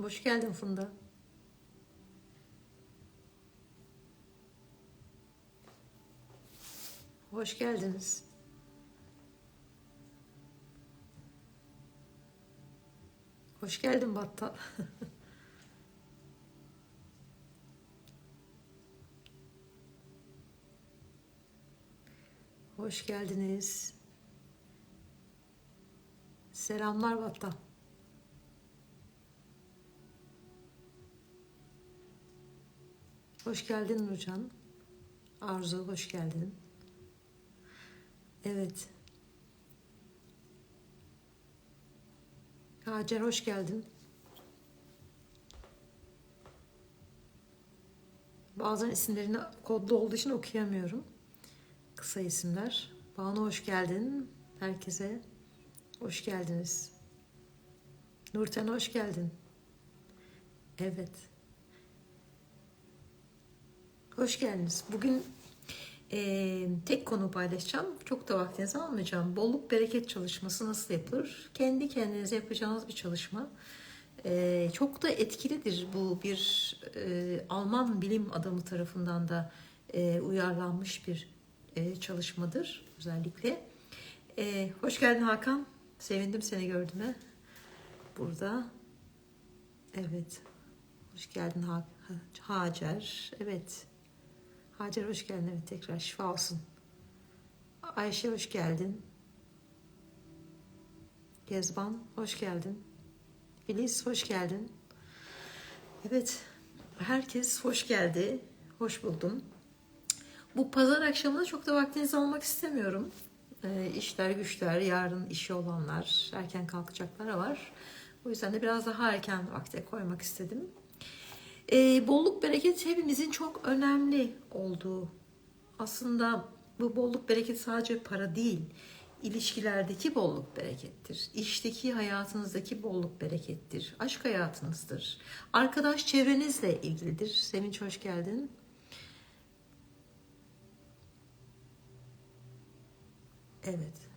Hoş geldin Funda. Hoş geldiniz. Hoş geldin Battal. Hoş geldiniz. Selamlar Battal. Hoş geldin Nurcan. Arzu hoş geldin. Evet. Hacer hoş geldin. Bazen isimlerini kodlu olduğu için okuyamıyorum. Kısa isimler. Banu hoş geldin. Herkese hoş geldiniz. Nurten hoş geldin. Evet. Hoş geldiniz. Bugün eee, tek konu paylaşacağım. Çok da vaktinizi almayacağım. Bolluk bereket çalışması nasıl yapılır? Kendi kendinize yapacağınız bir çalışma. Eee, çok da etkilidir. Bu bir eee, Alman bilim adamı tarafından da eee, uyarlanmış bir eee, çalışmadır özellikle. Eee, hoş geldin Hakan. Sevindim seni gördüğüme. Burada. Evet. Hoş geldin Ha- Ha- Hacer. Evet. Hacer hoş geldin. Tekrar şifa olsun. Ayşe hoş geldin. Gezban hoş geldin. Filiz hoş geldin. Evet. Herkes hoş geldi. Hoş buldum. Bu pazar akşamında çok da vaktinizi almak istemiyorum. Ee, işler güçler, yarın işi olanlar, erken kalkacaklar var. O yüzden de biraz daha erken vakte koymak istedim. Ee, bolluk bereket hepimizin çok önemli olduğu. Aslında bu bolluk bereket sadece para değil, ilişkilerdeki bolluk berekettir. İşteki hayatınızdaki bolluk berekettir. Aşk hayatınızdır. Arkadaş çevrenizle ilgilidir. Sevinç hoş geldin. Evet.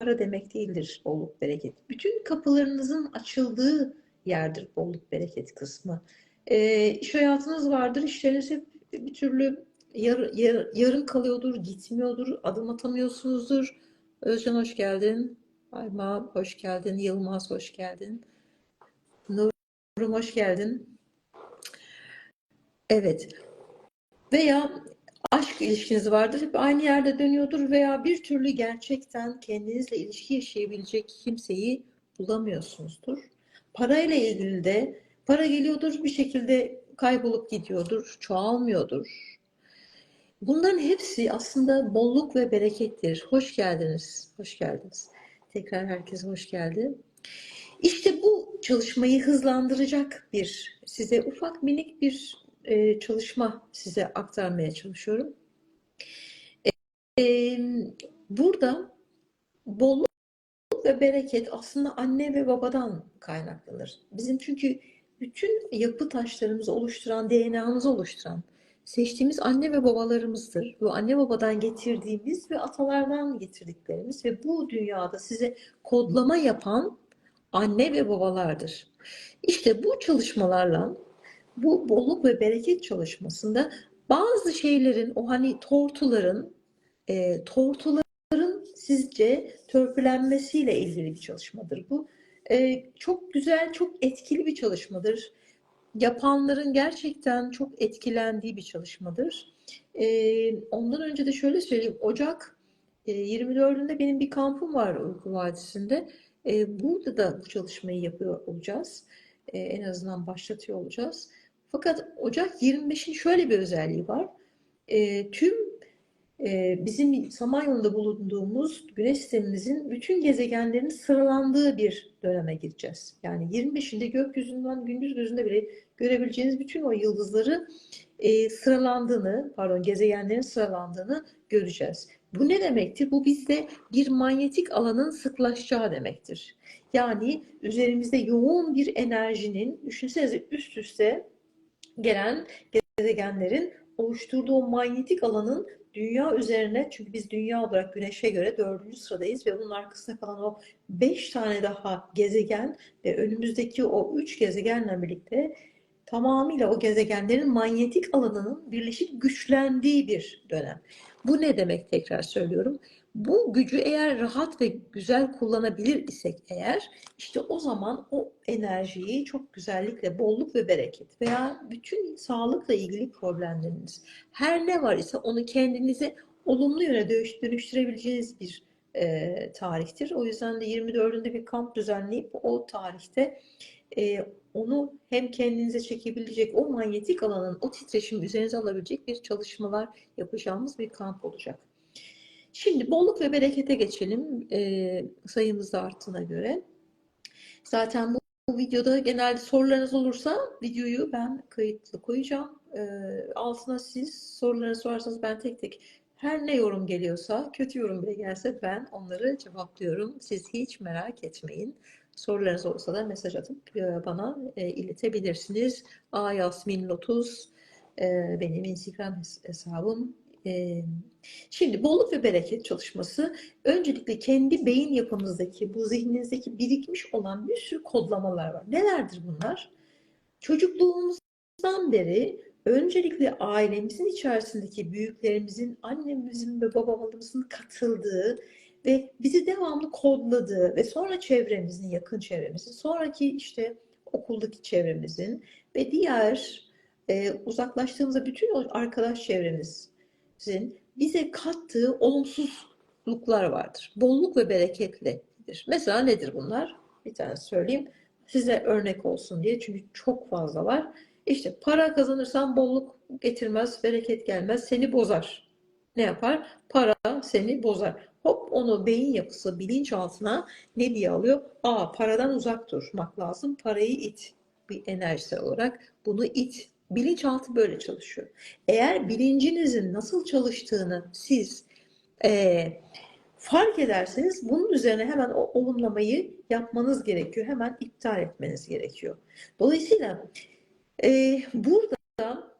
Para demek değildir bolluk bereket. Bütün kapılarınızın açıldığı yerdir bolluk bereket kısmı. Ee, iş hayatınız vardır, işleriniz hep bir türlü yar, yar- yarım kalıyordur, gitmiyordur, adım atamıyorsunuzdur. Özcan hoş geldin. Ayma hoş geldin. Yılmaz hoş geldin. Nurum hoş geldin. Evet. Veya aşk ilişkiniz vardır. Hep aynı yerde dönüyordur veya bir türlü gerçekten kendinizle ilişki yaşayabilecek kimseyi bulamıyorsunuzdur. Parayla ilgili de para geliyordur bir şekilde kaybolup gidiyordur, çoğalmıyordur. Bunların hepsi aslında bolluk ve berekettir. Hoş geldiniz, hoş geldiniz. Tekrar herkese hoş geldi. İşte bu çalışmayı hızlandıracak bir, size ufak minik bir e, çalışma size aktarmaya çalışıyorum. E, burada bolluk ve bereket aslında anne ve babadan kaynaklanır. Bizim çünkü bütün yapı taşlarımızı oluşturan, DNA'mızı oluşturan seçtiğimiz anne ve babalarımızdır. Bu anne babadan getirdiğimiz ve atalardan getirdiklerimiz ve bu dünyada size kodlama yapan anne ve babalardır. İşte bu çalışmalarla bu bolluk ve bereket çalışmasında bazı şeylerin o hani tortuların e, tortuların sizce törpülenmesiyle ilgili bir çalışmadır bu. E, çok güzel, çok etkili bir çalışmadır. Yapanların gerçekten çok etkilendiği bir çalışmadır. E, ondan önce de şöyle söyleyeyim. Ocak e, 24'ünde benim bir kampım var Uyku Vadisi'nde. E, burada da bu çalışmayı yapıyor olacağız. E, en azından başlatıyor olacağız. Fakat Ocak 25'in şöyle bir özelliği var. E, tüm e, bizim Samanyolu'nda bulunduğumuz Güneş sistemimizin bütün gezegenlerin sıralandığı bir döneme gireceğiz. Yani 25'inde gökyüzünden gündüz gözünde bile görebileceğiniz bütün o yıldızları e, sıralandığını, pardon gezegenlerin sıralandığını göreceğiz. Bu ne demektir? Bu bizde bir manyetik alanın sıklaşacağı demektir. Yani üzerimizde yoğun bir enerjinin, düşünsenize üst üste gelen gezegenlerin oluşturduğu manyetik alanın dünya üzerine çünkü biz dünya olarak güneşe göre dördüncü sıradayız ve bunun arkasında kalan o beş tane daha gezegen ve önümüzdeki o üç gezegenle birlikte tamamıyla o gezegenlerin manyetik alanının birleşip güçlendiği bir dönem. Bu ne demek tekrar söylüyorum. Bu gücü eğer rahat ve güzel kullanabilir isek eğer işte o zaman o enerjiyi çok güzellikle bolluk ve bereket veya bütün sağlıkla ilgili problemleriniz her ne var ise onu kendinize olumlu yöne dönüş- dönüştürebileceğiniz bir e, tarihtir. O yüzden de 24'ünde bir kamp düzenleyip o tarihte e, onu hem kendinize çekebilecek o manyetik alanın o titreşimi üzerinize alabilecek bir çalışmalar yapacağımız bir kamp olacak. Şimdi bolluk ve berekete geçelim e, sayımız arttığına göre. Zaten bu, bu videoda genelde sorularınız olursa videoyu ben kayıtlı koyacağım. E, altına siz sorularınızı sorarsanız ben tek tek her ne yorum geliyorsa, kötü yorum bile gelse ben onları cevaplıyorum. Siz hiç merak etmeyin. Sorularınız olursa da mesaj atıp e, bana e, iletebilirsiniz. A Yasmin Lotus e, benim Instagram hes- hesabım. Şimdi bolluk ve bereket çalışması öncelikle kendi beyin yapımızdaki, bu zihninizdeki birikmiş olan bir sürü kodlamalar var. Nelerdir bunlar? Çocukluğumuzdan beri öncelikle ailemizin içerisindeki büyüklerimizin, annemizin ve babamızın katıldığı ve bizi devamlı kodladığı ve sonra çevremizin, yakın çevremizin, sonraki işte okuldaki çevremizin ve diğer e, uzaklaştığımızda bütün arkadaş çevremizin bize kattığı olumsuzluklar vardır. Bolluk ve bereketlidir. Mesela nedir bunlar? Bir tane söyleyeyim. Size örnek olsun diye. Çünkü çok fazla var. İşte para kazanırsan bolluk getirmez, bereket gelmez, seni bozar. Ne yapar? Para seni bozar. Hop onu beyin yapısı bilinçaltına ne diye alıyor? Aa paradan uzak durmak lazım. Parayı it. Bir enerjisel olarak bunu it. Bilinçaltı böyle çalışıyor. Eğer bilincinizin nasıl çalıştığını siz eee, fark ederseniz bunun üzerine hemen o olumlamayı yapmanız gerekiyor. Hemen iptal etmeniz gerekiyor. Dolayısıyla eee, burada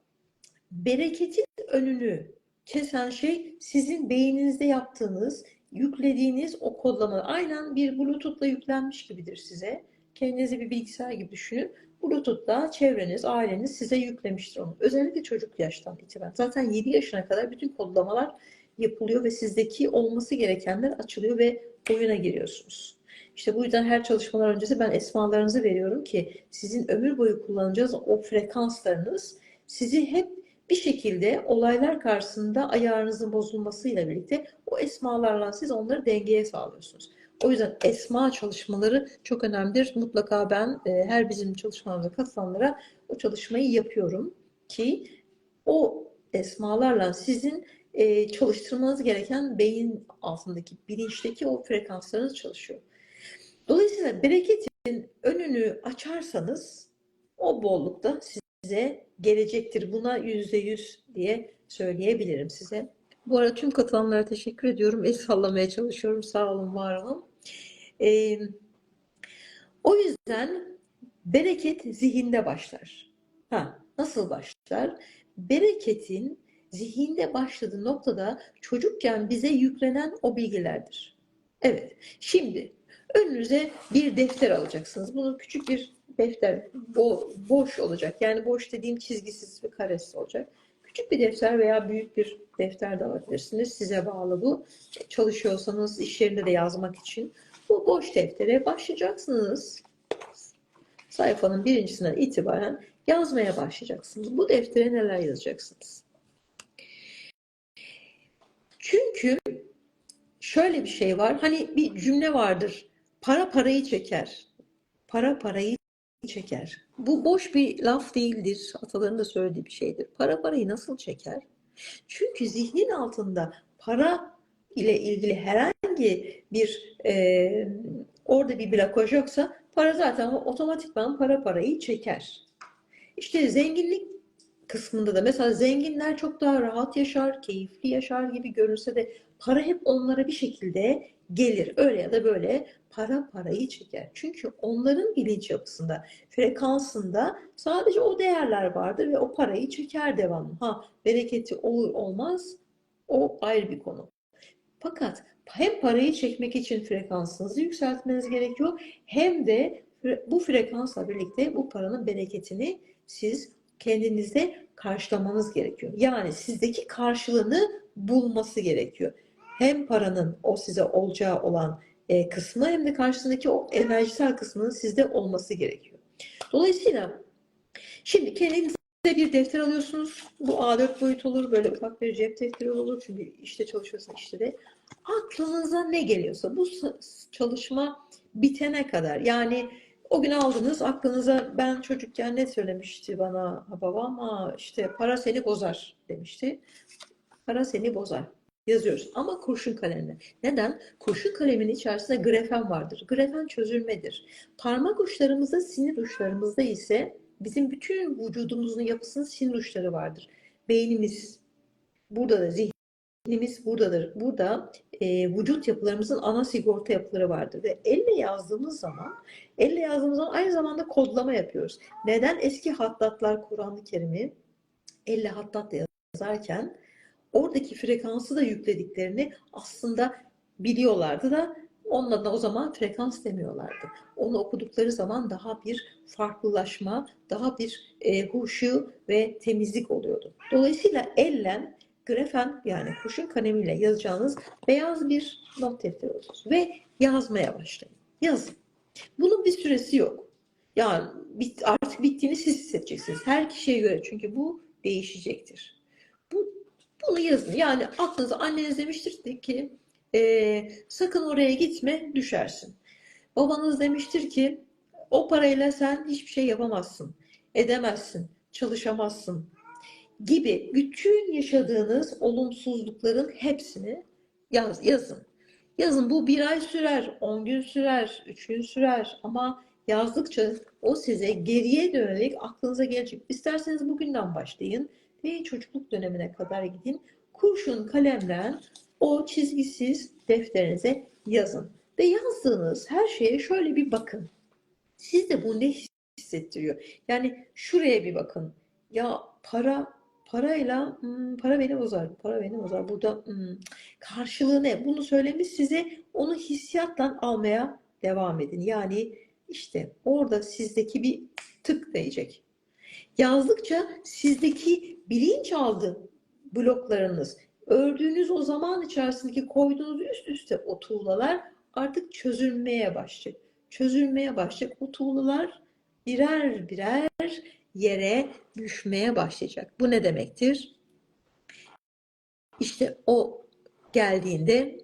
bereketin önünü kesen şey sizin beyninizde yaptığınız, yüklediğiniz o kodlama. Aynen bir Bluetooth'la yüklenmiş gibidir size. Kendinizi bir bilgisayar gibi düşünün. Bluetooth'la çevreniz, aileniz size yüklemiştir onu. Özellikle çocuk yaştan itibaren. Zaten 7 yaşına kadar bütün kodlamalar yapılıyor ve sizdeki olması gerekenler açılıyor ve oyuna giriyorsunuz. İşte bu yüzden her çalışmalar öncesi ben esmalarınızı veriyorum ki sizin ömür boyu kullanacağınız o frekanslarınız sizi hep bir şekilde olaylar karşısında ayarınızın bozulmasıyla birlikte o esmalarla siz onları dengeye sağlıyorsunuz. O yüzden esma çalışmaları çok önemlidir. Mutlaka ben e, her bizim çalışmalarımıza katılanlara o çalışmayı yapıyorum ki o esmalarla sizin e, çalıştırmanız gereken beyin altındaki bilinçteki o frekanslarınız çalışıyor. Dolayısıyla bereketin önünü açarsanız o bolluk da size gelecektir. Buna yüzde yüz diye söyleyebilirim size. Bu arada tüm katılanlara teşekkür ediyorum. El sallamaya çalışıyorum. Sağ olun, var olun. Ee, o yüzden bereket zihinde başlar. Ha, nasıl başlar? Bereketin zihinde başladığı noktada çocukken bize yüklenen o bilgilerdir. Evet, şimdi önünüze bir defter alacaksınız. Bunu küçük bir defter, bo boş olacak. Yani boş dediğim çizgisiz ve karesiz olacak. Küçük bir defter veya büyük bir defter de alabilirsiniz. Size bağlı bu. Çalışıyorsanız iş yerinde de yazmak için. Bu boş deftere başlayacaksınız. Sayfanın birincisinden itibaren yazmaya başlayacaksınız. Bu deftere neler yazacaksınız? Çünkü şöyle bir şey var. Hani bir cümle vardır. Para parayı çeker. Para parayı çeker. Bu boş bir laf değildir. Ataların da söylediği bir şeydir. Para parayı nasıl çeker? Çünkü zihnin altında para ile ilgili herhangi bir e, orada bir blokaj yoksa para zaten otomatikman para parayı çeker. İşte zenginlik kısmında da mesela zenginler çok daha rahat yaşar, keyifli yaşar gibi görünse de para hep onlara bir şekilde gelir. Öyle ya da böyle para parayı çeker. Çünkü onların bilinç yapısında, frekansında sadece o değerler vardır ve o parayı çeker devamlı. Ha bereketi olur olmaz o ayrı bir konu. Fakat hem parayı çekmek için frekansınızı yükseltmeniz gerekiyor hem de bu frekansla birlikte bu paranın bereketini siz kendinizde karşılamanız gerekiyor. Yani sizdeki karşılığını bulması gerekiyor. Hem paranın o size olacağı olan e, kısmı hem de karşısındaki o enerjisel kısmının sizde olması gerekiyor. Dolayısıyla şimdi kendinize bir defter alıyorsunuz. Bu A4 boyut olur, böyle ufak bir cep defteri olur. Çünkü işte çalışıyorsun işte de. Aklınıza ne geliyorsa bu çalışma bitene kadar yani o gün aldınız aklınıza ben çocukken ne söylemişti bana babam ama işte para seni bozar demişti. Para seni bozar yazıyoruz ama kurşun kalemle. Neden? Kurşun kalemin içerisinde grafen vardır. Grafen çözülmedir. Parmak uçlarımızda sinir uçlarımızda ise bizim bütün vücudumuzun yapısının sinir uçları vardır. Beynimiz burada da zihnimiz buradadır. Burada e, vücut yapılarımızın ana sigorta yapıları vardır ve elle yazdığımız zaman elle yazdığımız zaman aynı zamanda kodlama yapıyoruz. Neden eski hattatlar Kur'an-ı Kerim'i elle hattatla yazarken oradaki frekansı da yüklediklerini aslında biliyorlardı da onun adına o zaman frekans demiyorlardı. Onu okudukları zaman daha bir farklılaşma, daha bir e, huşu ve temizlik oluyordu. Dolayısıyla ellen grafen yani kurşun kalemiyle yazacağınız beyaz bir not defteri olsun ve yazmaya başlayın. Yazın. Bunun bir süresi yok. Yani artık bittiğini siz hissedeceksiniz. Her kişiye göre çünkü bu değişecektir. Bu bunu yazın. Yani aklınıza anneniz demiştir ki e, sakın oraya gitme düşersin. Babanız demiştir ki o parayla sen hiçbir şey yapamazsın, edemezsin, çalışamazsın gibi bütün yaşadığınız olumsuzlukların hepsini yaz, yazın. Yazın bu bir ay sürer, on gün sürer, üç gün sürer ama yazdıkça o size geriye dönerek aklınıza gelecek. İsterseniz bugünden başlayın ve çocukluk dönemine kadar gidin. Kurşun kalemle o çizgisiz defterinize yazın. Ve yazdığınız her şeye şöyle bir bakın. Sizde bu ne hissettiriyor? Yani şuraya bir bakın. Ya para parayla hmm, para beni bozar. Para beni bozar. Burada hmm, karşılığı ne? Bunu söylemiş size onu hissiyattan almaya devam edin. Yani işte orada sizdeki bir tık değecek. Yazdıkça sizdeki bilinçaltı bloklarınız, ördüğünüz o zaman içerisindeki koyduğunuz üst üste o tuğlalar artık çözülmeye başlayacak. Çözülmeye başlayacak. O tuğlalar birer birer yere düşmeye başlayacak. Bu ne demektir? İşte o geldiğinde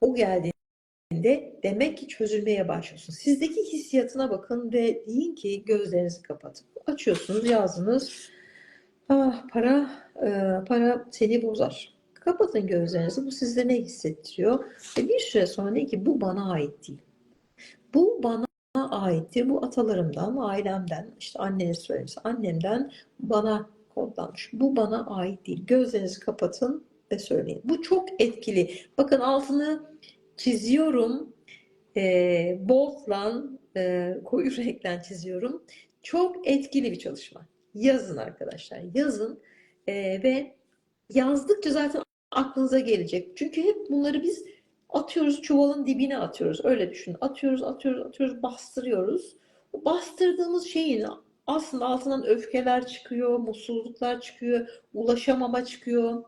o geldiğinde demek ki çözülmeye başlıyorsun. Sizdeki hissiyatına bakın ve deyin ki gözlerinizi kapatın. Açıyorsunuz, yazdınız. Ah para e, para seni bozar. Kapatın gözlerinizi. Bu sizde ne hissettiriyor? Ve bir süre sonra ne ki bu bana ait değil. Bu bana aittir. Bu atalarımdan, ailemden, işte anneniz söylemişse annemden bana kodlanmış. Bu bana ait değil. Gözlerinizi kapatın ve söyleyin. Bu çok etkili. Bakın altını çiziyorum. E, bold'la e, koyu renkten çiziyorum. Çok etkili bir çalışma. Yazın arkadaşlar. Yazın e, ve yazdıkça zaten aklınıza gelecek. Çünkü hep bunları biz atıyoruz çuvalın dibine atıyoruz. Öyle düşünün. Atıyoruz, atıyoruz, atıyoruz, bastırıyoruz. O bastırdığımız şeyin aslında altından öfkeler çıkıyor, mutsuzluklar çıkıyor, ulaşamama çıkıyor,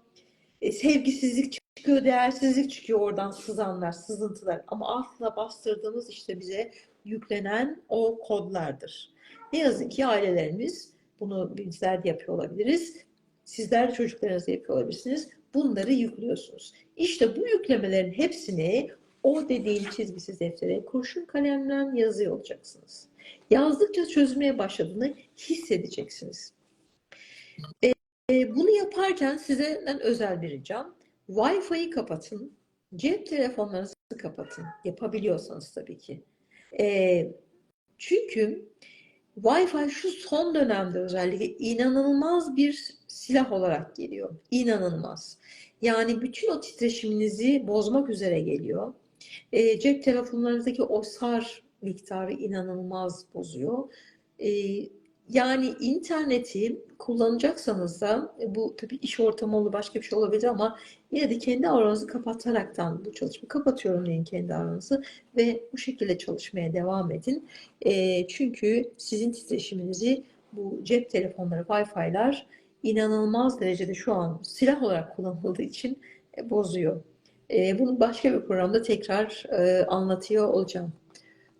e, sevgisizlik çıkıyor, değersizlik çıkıyor oradan sızanlar, sızıntılar. Ama altına bastırdığımız işte bize yüklenen o kodlardır. Ne yazık ki ailelerimiz bunu bizler de yapıyor olabiliriz. Sizler de çocuklarınızla yapıyor olabilirsiniz. Bunları yüklüyorsunuz. İşte bu yüklemelerin hepsini o dediğim çizgisiz deftere kurşun kalemle yazıyor olacaksınız. Yazdıkça çözmeye başladığını hissedeceksiniz. E, e, bunu yaparken sizden özel bir ricam. Wi-Fi'yi kapatın. Cep telefonlarınızı kapatın. Yapabiliyorsanız tabii ki. E, çünkü Wi-Fi şu son dönemde özellikle inanılmaz bir silah olarak geliyor. İnanılmaz. Yani bütün o titreşiminizi bozmak üzere geliyor. E, cep telefonlarınızdaki o sar miktarı inanılmaz bozuyor. E, yani interneti kullanacaksanız da e, bu tabii iş ortamı olur başka bir şey olabilir ama yine de kendi aranızı kapataraktan bu çalışmayı kapatıyorum deyin kendi aranızı ve bu şekilde çalışmaya devam edin. E, çünkü sizin titreşiminizi bu cep telefonları, Wi-Fi'ler inanılmaz derecede şu an silah olarak kullanıldığı için e, bozuyor. E, bunu başka bir programda tekrar e, anlatıyor olacağım.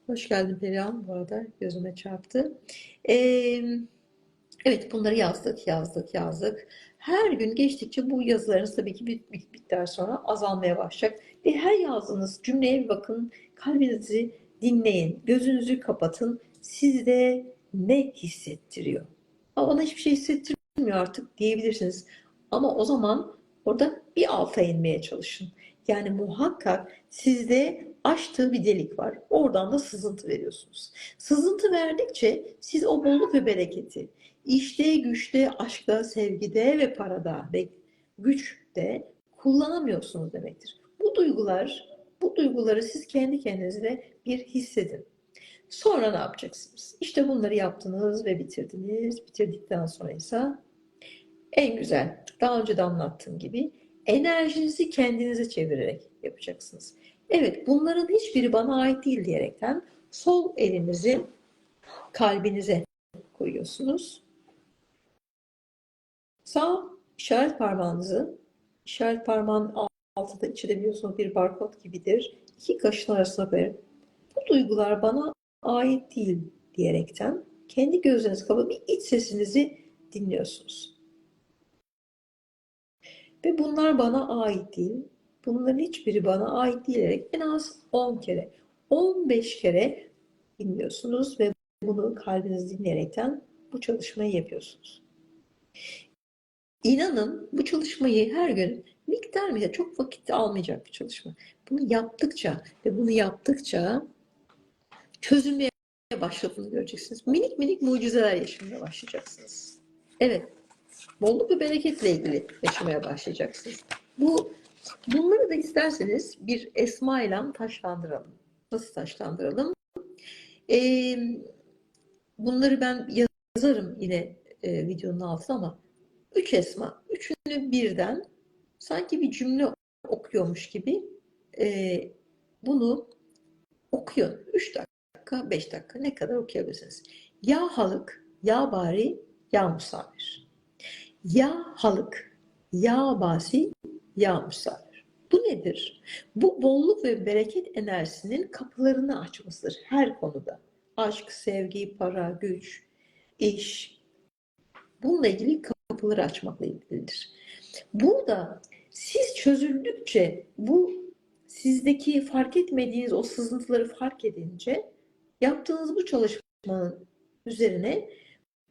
Hoş geldin Perihan bu arada gözüme çarptı. E, evet bunları yazdık, yazdık, yazdık. Her gün geçtikçe bu yazılarınız tabii ki bir miktar sonra azalmaya başlayacak. Ve her yazdığınız cümleye bir bakın, kalbinizi dinleyin, gözünüzü kapatın. Sizde ne hissettiriyor? Ama bana hiçbir şey hissettirmiyor artık diyebilirsiniz. Ama o zaman orada bir alta inmeye çalışın. Yani muhakkak sizde açtığı bir delik var. Oradan da sızıntı veriyorsunuz. Sızıntı verdikçe siz o bolluk ve bereketi işte, güçte, aşkta, sevgide ve parada ve güçte kullanamıyorsunuz demektir. Bu duygular, bu duyguları siz kendi kendinize bir hissedin. Sonra ne yapacaksınız? İşte bunları yaptınız ve bitirdiniz. Bitirdikten sonra ise en güzel, daha önce de anlattığım gibi enerjinizi kendinize çevirerek yapacaksınız. Evet, bunların hiçbiri bana ait değil diyerekten sol elinizi kalbinize koyuyorsunuz. Sağ işaret parmağınızı, işaret parmağın altında içinde biliyorsunuz bir barkod gibidir. İki kaşın arasına koyup bu duygular bana ait değil diyerekten kendi gözlerinizi kapatıp bir iç sesinizi dinliyorsunuz. Ve bunlar bana ait değil. Bunların hiçbiri bana ait diyerek en az 10 kere, 15 kere dinliyorsunuz ve bunu kalbiniz dinleyerekten bu çalışmayı yapıyorsunuz. İnanın bu çalışmayı her gün miktar miktar çok vakit almayacak bir çalışma. Bunu yaptıkça ve bunu yaptıkça çözülmeye başladığını göreceksiniz. Minik minik mucizeler yaşamaya başlayacaksınız. Evet, bolluk ve bereketle ilgili yaşamaya başlayacaksınız. Bu bunları da isterseniz bir esma ile taşlandıralım. Nasıl taşlandıralım? Ee, bunları ben yazarım yine e, videonun altına ama üç esma, üçünü birden sanki bir cümle okuyormuş gibi e, bunu okuyun. Üç dakika, beş dakika ne kadar okuyabilirsiniz. Ya halık, ya bari, ya musafir. Ya halık, ya basi, ya musafir. Bu nedir? Bu bolluk ve bereket enerjisinin kapılarını açmasıdır her konuda. Aşk, sevgi, para, güç, iş. Bununla ilgili kapıları açmakla ilgilidir. Burada siz çözüldükçe bu sizdeki fark etmediğiniz o sızıntıları fark edince yaptığınız bu çalışmanın üzerine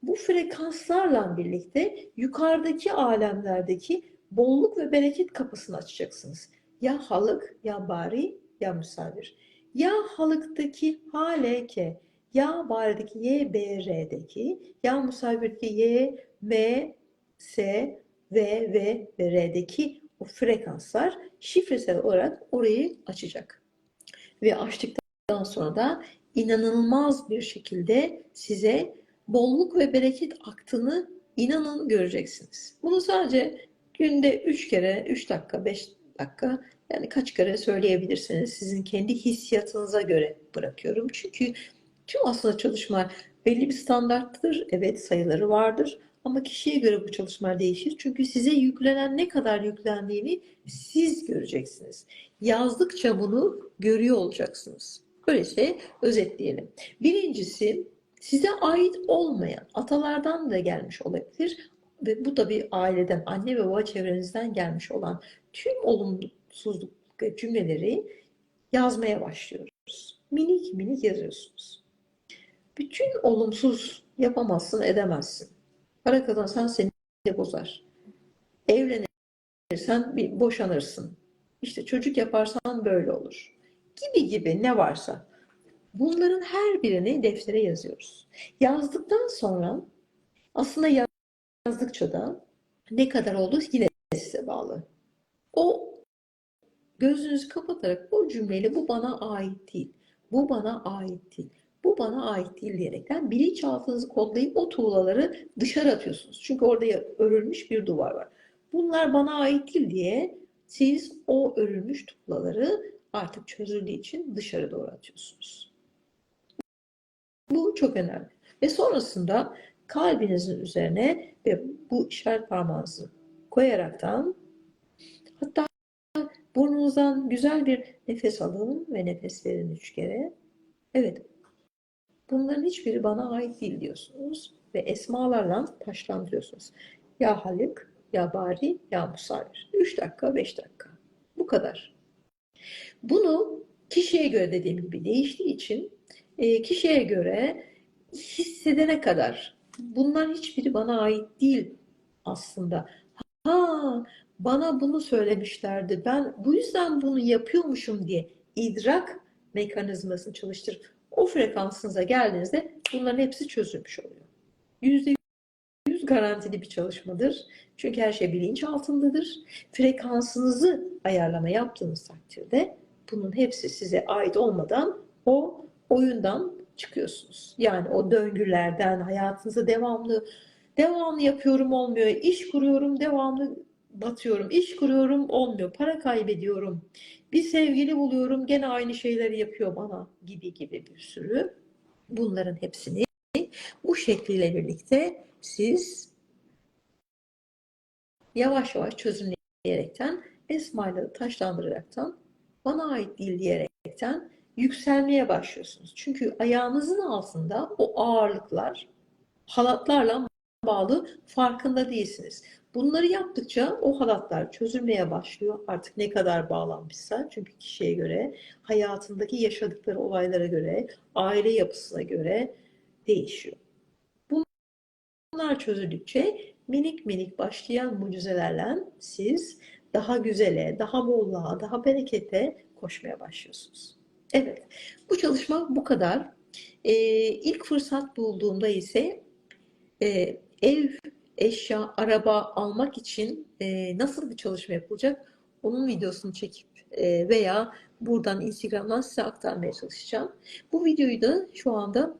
bu frekanslarla birlikte yukarıdaki alemlerdeki bolluk ve bereket kapısını açacaksınız. Ya halık, ya bari, ya misafir. Ya halıktaki haleke, ya barideki y, b, r'deki, ya misafirdeki y, m, s, v, v ve r'deki o frekanslar şifresel olarak orayı açacak. Ve açtıktan sonra da inanılmaz bir şekilde size bolluk ve bereket aktığını inanın göreceksiniz. Bunu sadece günde 3 kere, 3 dakika, 5 dakika yani kaç kere söyleyebilirsiniz. Sizin kendi hissiyatınıza göre bırakıyorum. Çünkü tüm aslında çalışma belli bir standarttır. Evet sayıları vardır. Ama kişiye göre bu çalışmalar değişir. Çünkü size yüklenen ne kadar yüklendiğini siz göreceksiniz. Yazdıkça bunu görüyor olacaksınız. Böylece özetleyelim. Birincisi size ait olmayan atalardan da gelmiş olabilir ve bu da bir aileden, anne ve baba çevrenizden gelmiş olan tüm olumsuzluk cümleleri yazmaya başlıyoruz. Minik minik yazıyorsunuz. Bütün olumsuz yapamazsın, edemezsin. Para kazansan seni bozar. Evlenirsen bir boşanırsın. İşte çocuk yaparsan böyle olur. Gibi gibi ne varsa. Bunların her birini deftere yazıyoruz. Yazdıktan sonra aslında yazdıkça da ne kadar oldu yine size bağlı. O gözünüzü kapatarak o cümleyle bu bana ait değil. Bu bana ait değil. Bu bana ait değil diyerekten bilinçaltınızı kodlayıp o tuğlaları dışarı atıyorsunuz. Çünkü orada örülmüş bir duvar var. Bunlar bana ait değil diye siz o örülmüş tuğlaları artık çözüldüğü için dışarı doğru atıyorsunuz. Bu çok önemli. Ve sonrasında kalbinizin üzerine ve bu işaret parmağınızı koyaraktan hatta burnunuzdan güzel bir nefes alın ve nefes verin üç kere. Evet, bunların hiçbiri bana ait değil diyorsunuz ve esmalarla taşlandırıyorsunuz. Ya Halik, ya Bari, ya Musavir. 3 dakika, 5 dakika. Bu kadar. Bunu kişiye göre dediğim gibi değiştiği için e, kişiye göre hissedene kadar bunların hiçbiri bana ait değil aslında. Ha, bana bunu söylemişlerdi. Ben bu yüzden bunu yapıyormuşum diye idrak mekanizmasını çalıştırıp o frekansınıza geldiğinizde bunların hepsi çözülmüş oluyor. Yüzde yüz garantili bir çalışmadır. Çünkü her şey bilinç altındadır. Frekansınızı ayarlama yaptığınız takdirde bunun hepsi size ait olmadan o oyundan çıkıyorsunuz. Yani o döngülerden hayatınıza devamlı devamlı yapıyorum olmuyor. İş kuruyorum devamlı batıyorum. İş kuruyorum olmuyor. Para kaybediyorum. Bir sevgili buluyorum gene aynı şeyleri yapıyor bana gibi gibi bir sürü. Bunların hepsini bu şekliyle birlikte siz yavaş yavaş çözümleyerekten esmayla taşlandıraraktan bana ait değil diyerekten yükselmeye başlıyorsunuz. Çünkü ayağınızın altında o ağırlıklar halatlarla bağlı farkında değilsiniz. Bunları yaptıkça o halatlar çözülmeye başlıyor. Artık ne kadar bağlanmışsa çünkü kişiye göre, hayatındaki yaşadıkları olaylara göre, aile yapısına göre değişiyor. Bunlar çözüldükçe minik minik başlayan mucizelerle siz daha güzele, daha bolluğa, daha berekete koşmaya başlıyorsunuz. Evet, bu çalışma bu kadar. Ee, ilk fırsat bulduğumda ise e, ev, eşya, araba almak için e, nasıl bir çalışma yapılacak onun videosunu çekip e, veya buradan Instagram'dan size aktarmaya çalışacağım. Bu videoyu da şu anda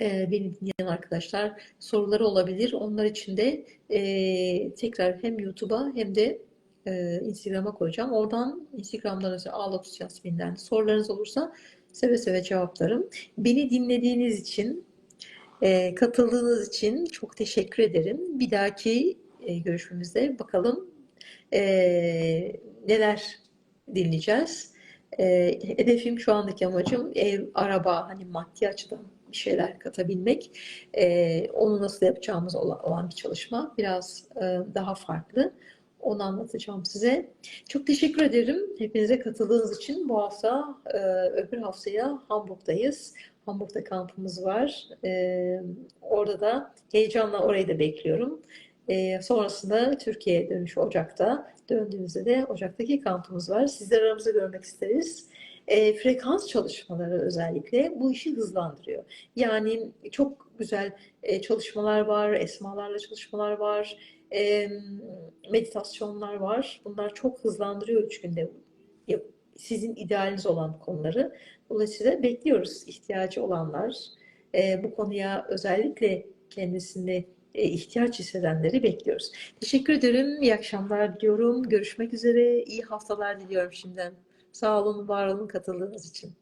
e, beni dinleyen arkadaşlar soruları olabilir. Onlar için de e, tekrar hem YouTube'a hem de e, Instagram'a koyacağım. Oradan Instagram'dan mesela Ağlatus Yasmin'den sorularınız olursa seve seve cevaplarım. Beni dinlediğiniz için, e, katıldığınız için çok teşekkür ederim. Bir dahaki e, görüşmemizde bakalım e, neler dinleyeceğiz. E, hedefim şu andaki amacım ev, araba, hani maddi açıdan bir şeyler katabilmek. E, onu nasıl yapacağımız olan, olan bir çalışma. Biraz e, daha farklı. Onu anlatacağım size. Çok teşekkür ederim hepinize katıldığınız için. Bu hafta e, öbür haftaya Hamburg'dayız. Hamburg'da kampımız var. E, orada da heyecanla orayı da bekliyorum. E, sonrasında Türkiye'ye dönüş Ocak'ta. Döndüğümüzde de Ocak'taki kampımız var. Sizleri aramızda görmek isteriz. E, frekans çalışmaları özellikle bu işi hızlandırıyor. Yani çok güzel e, çalışmalar var, esmalarla çalışmalar var, meditasyonlar var. Bunlar çok hızlandırıyor üç günde sizin idealiniz olan konuları. Dolayısıyla bekliyoruz ihtiyacı olanlar. E, bu konuya özellikle kendisini e, ihtiyaç hissedenleri bekliyoruz. Teşekkür ederim. İyi akşamlar diliyorum. Görüşmek üzere. İyi haftalar diliyorum şimdiden. Sağ olun, var olun katıldığınız için.